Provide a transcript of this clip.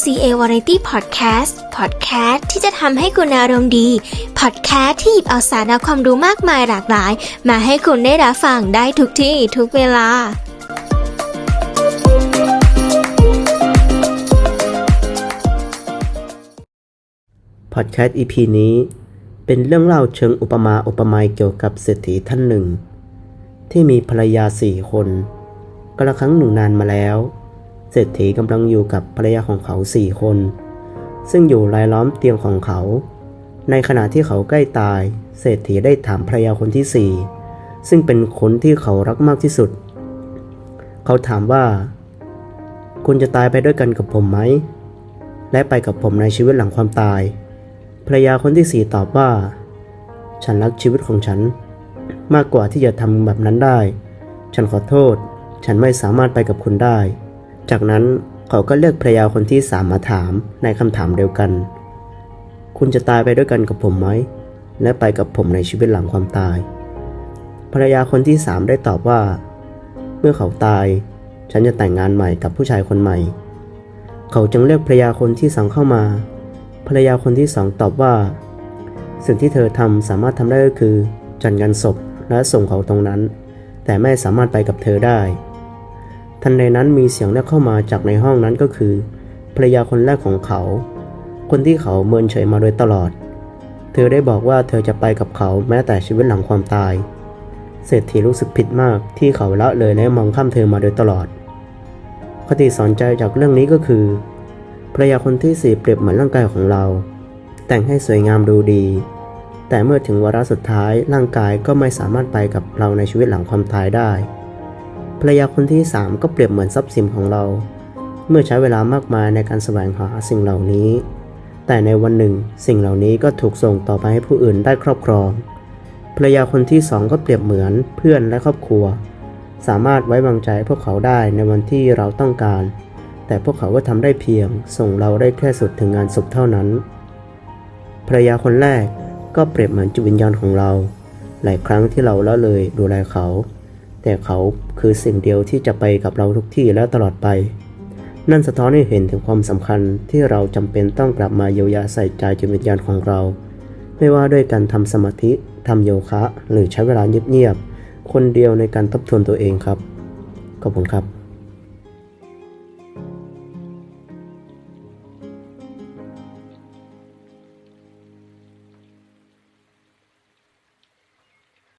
CA Variety Podcast Podcast ที่จะทำให้คุณอารมณ์ดี Podcast ที่หยิบเอาสาระความรู้มากมายหลากหลาย มาให้คุณได้รับฟังได้ทุกที่ทุกเวลาพอดแคสต์ EP นี้เป็นเรื่องเล่าเชิงอุปมาอุปไมยเกี่ยวกับเศรษฐีท่านหนึ่ง ที่มีภรรยาสี่คนกระครั้งหนึ่งนานมาแล้ว เศรษฐีกำลังอยู่กับภรรยาของเขาสี่คน ซึ่งอยู่รายล้อมเตียงของเขา ในขณะที่เขาใกล้ตาย เศรษฐีได้ถามภรรยาคนที่สี่ซึ่งเป็นคนที่เขารักมากที่สุด เขาถามว่า คุณจะตายไปด้วยกันกับผมไหม และไปกับผมในชีวิตหลังความตาย ภรรยาคนที่สี่ตอบว่า ฉันรักชีวิตของฉัน มากกว่าที่จะทำแบบนั้นได้ ฉันขอโทษ ฉันไม่สามารถไปกับคุณได้ จากนั้นเขาก็เลือกภรรยาคนที่สามมาถามในคำถามเดียวกัน คุณจะตายไปด้วยกันกับผมไหม และไปกับผมในชีวิตหลังความตาย ภรรยาคนที่สามได้ตอบว่า เมื่อเขาตาย ฉันจะแต่งงานใหม่กับผู้ชายคนใหม่ เขาจึงเรียกภรรยาคนที่สองเข้ามา ภรรยาคนที่สองตอบว่า สิ่งที่เธอทำสามารถทำได้ก็คือ จัดงานศพและส่งเขาตรงนั้น แต่ไม่สามารถไปกับเธอได้ ทันใดนั้นมีเสียงเรียกเข้ามาจากในห้องนั้นก็คือภรรยาคนแรกของเขา คนที่เขาเมินเฉยมาโดยตลอด เธอได้บอกว่าเธอจะไปกับเขาแม้แต่ชีวิตหลังความตาย เศรษฐีรู้สึกผิดมากที่เขาละเลยและมองข้ามเธอมาโดยตลอด คติสอนใจจากเรื่องนี้ก็คือภรรยาคนที่สี่เปรียบเหมือนร่างกายของเรา แต่งให้สวยงามดูดี แต่เมื่อถึงวาระสุดท้ายร่างกายก็ไม่สามารถไปกับเราในชีวิตหลังความตายได้ ภรรยาคนที่สามก็เปรียบเหมือนทรัพย์สินของเรา เมื่อใช้เวลามากมายในการแสวงหาสิ่งเหล่านี้ แต่ในวันหนึ่ง สิ่งเหล่านี้ก็ถูกส่งต่อไปให้ผู้อื่นได้ครอบครอง ภรรยาคนที่สองก็เปรียบเหมือนเพื่อนและครอบครัว สามารถไว้วางใจพวกเขาได้ในวันที่เราต้องการ แต่พวกเขาก็ทำได้เพียง ส่งเราได้แค่สุดถึงงานศพเท่านั้น ภรรยาคนแรกก็เปรียบเหมือนจิตวิญญาณของเรา หลายครั้งที่เราละเลยดูแลเขา แต่เขาคือสิ่งเดียวที่จะไปกับเราทุกที่และตลอดไป นั่นสะท้อนให้เห็นถึงความสำคัญที่เราจำเป็นต้องกลับมาเยียวยาใส่ใจจิตวิญญาณของเรา ไม่ว่าด้วยการทำสมาธิทำโยคะ หรือใช้เวลาเงียบๆคนเดียวในการทบทวนตัวเองครับ ขอบคุณครับ